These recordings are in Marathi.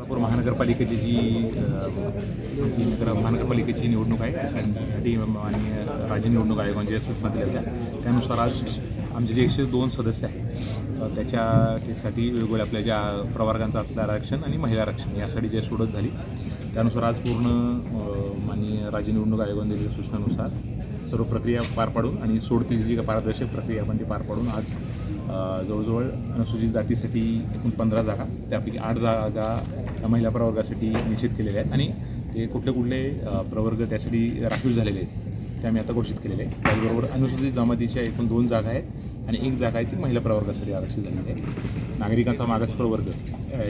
सोलापूर महानगरपालिकेची जी नगर महानगरपालिकेची निवडणूक आहे त्यासाठी आणि राज्य निवडणूक आयोगाने ज्या सूचना दिल्या होत्या त्यानुसार आज आमचे जे एकशे दोन सदस्य आहेत त्याच्यासाठी वेगवेगळ्या आपल्या ज्या प्रवर्गांचं असलं आरक्षण आणि महिला आरक्षण यासाठी जे सोडत झाली त्यानुसार आज पूर्ण माननीय राज्य निवडणूक आयोगाने दिलेल्या सूचनानुसार सर्व प्रक्रिया पार पाडून आणि सोडती जी पारदर्शक प्रक्रिया आपण ती पार पाडून आज जवळजवळ अनुसूचित जातीसाठी एकूण पंधरा जागा त्यापैकी आठ जागा महिला प्रवर्गासाठी निश्चित केलेल्या आहेत. आणि ते कुठले कुठले प्रवर्ग त्यासाठी राखीव झालेले आहेत ते आम्ही आता घोषित केलेले आहे त्याचबरोबर अनुसूचित जमातीच्या एकूण दोन जागा आहेत आणि एक जागा आहे ती महिला प्रवर्गासाठी आरक्षित झालेली आहे. नागरिकांचा मागास प्रवर्ग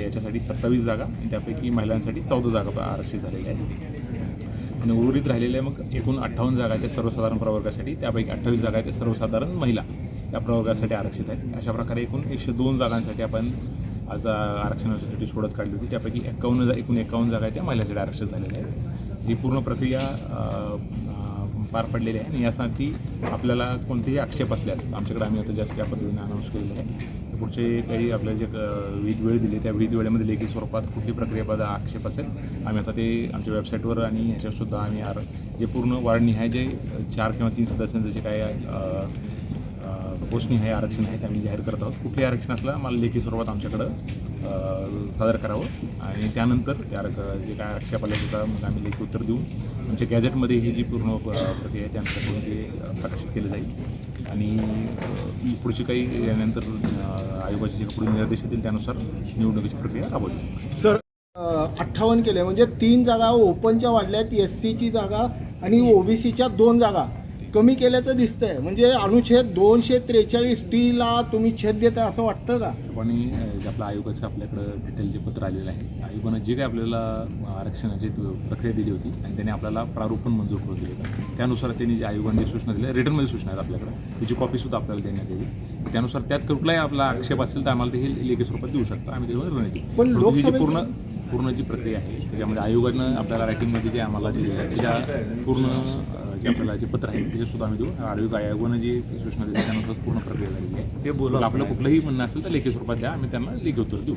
याच्यासाठी सत्तावीस जागा आणि त्यापैकी महिलांसाठी चौदा जागा आरक्षित झालेल्या आहेत. आणि उर्वरित राहिलेल्या मग एकूण अठ्ठावन्न जागा आहेत त्या सर्वसाधारण प्रवर्गासाठी त्यापैकी अठ्ठावीस जागा आहेत त्या सर्वसाधारण महिला. या प्रवर्गासाठी आरक्षित आहेत. अशा प्रकारे एकूण एकशे दोन जागांसाठी आपण आज आरक्षणासाठी सोडत काढली होती. त्यापैकी एकावन्न जा एकूण एकावन्न जागा त्या महिलांसाठी आरक्षित झालेल्या आहेत. ही पूर्ण प्रक्रिया पार पडलेली आहे आणि यासाठी आपल्याला कोणतेही आक्षेप असल्यास आमच्याकडे आम्ही आता जास्त या पद्धतीने अनाऊन्स केलेलं आहे. तर पुढचे काही आपल्याला जे अ, विविध वेळ दिले त्या विविध वेळेमध्ये लेखी स्वरूपात कुठली प्रक्रियेबद्दल आक्षेप असेल आम्ही आता ते आमच्या वेबसाईटवर आणि ह्याच्यावर सुद्धा आम्ही आर जे पूर्ण वाढनिहाय जे चार किंवा तीन सदस्यांचं जे काय अ, हे आरक्षण आहे ते आम्ही जाहीर करत आहोत. कुठले आरक्षण असलं आम्हाला लेखी स्वरूपात आमच्याकडं सादर करावं. आणि त्यानंतर त्या आरक- जे काय आक्षेप पाल्याचं मग आम्ही लेखी उत्तर देऊन आमच्या गॅजेटमध्ये ही जी पूर्ण प्रक्रिया आहे त्यानुसार करून ते प्रकाशित केलं जाईल. आणि पुढची काही यानंतर आयोगाचे जे पुढे निर्देश येतील त्यानुसार निवडणुकीची प्रक्रिया राबवली सर अठ्ठावन्न केले म्हणजे तीन जागा ओपनच्या वाढल्यात एस सीची जागा आणि ओबीसीच्या दोन जागा. कमी केल्याचं दिसतंय. म्हणजे अनुच्छेद दोनशे त्रेचाळीस टीला तुम्ही छेद देताय असं वाटतं का? आणि अ, जे आपलं आयोगाचं आपल्याकडं डिटेल जे पत्र आलेलं आहे आयोगानं जे काही आपल्याला आरक्षणाची प्रक्रिया दिली होती आणि त्याने आपल्याला प्रारूप पण मंजूर करून दिले होतं. त्यानुसार त्यांनी जे आयोगाने सूचना दिल्या रिटर्नमध्ये सूचना आहेत आपल्याकडे त्याची कॉपीसुद्धा आपल्याला देण्यात येईल त्यानुसार त्यात कुठलाही आपला आक्षेप असेल तर आम्हाला ते हे लेखी स्वरूपात देऊ शकता. आम्ही त्याच्यावर निर्णय देऊ. पण लोकसभेत- पूर्ण पूर्ण जी प्रक्रिया आहे त्याच्यामध्ये आयोगानं आपल्याला रायटिंगमध्ये जे आम्हाला पूर्ण जे आपल्याला जे पत्र आहे त्याचे सुद्धा आम्ही देऊ. आयोग आयोगानं जी सूचना दिली त्यानुसार पूर्ण प्रक्रिया झालेली आहे. ते बोलून आपलं कुठलंही म्हणणं असेल तर लेखी स्वरूपात द्या आम्ही त्यांना लेखी उत्तर देऊ.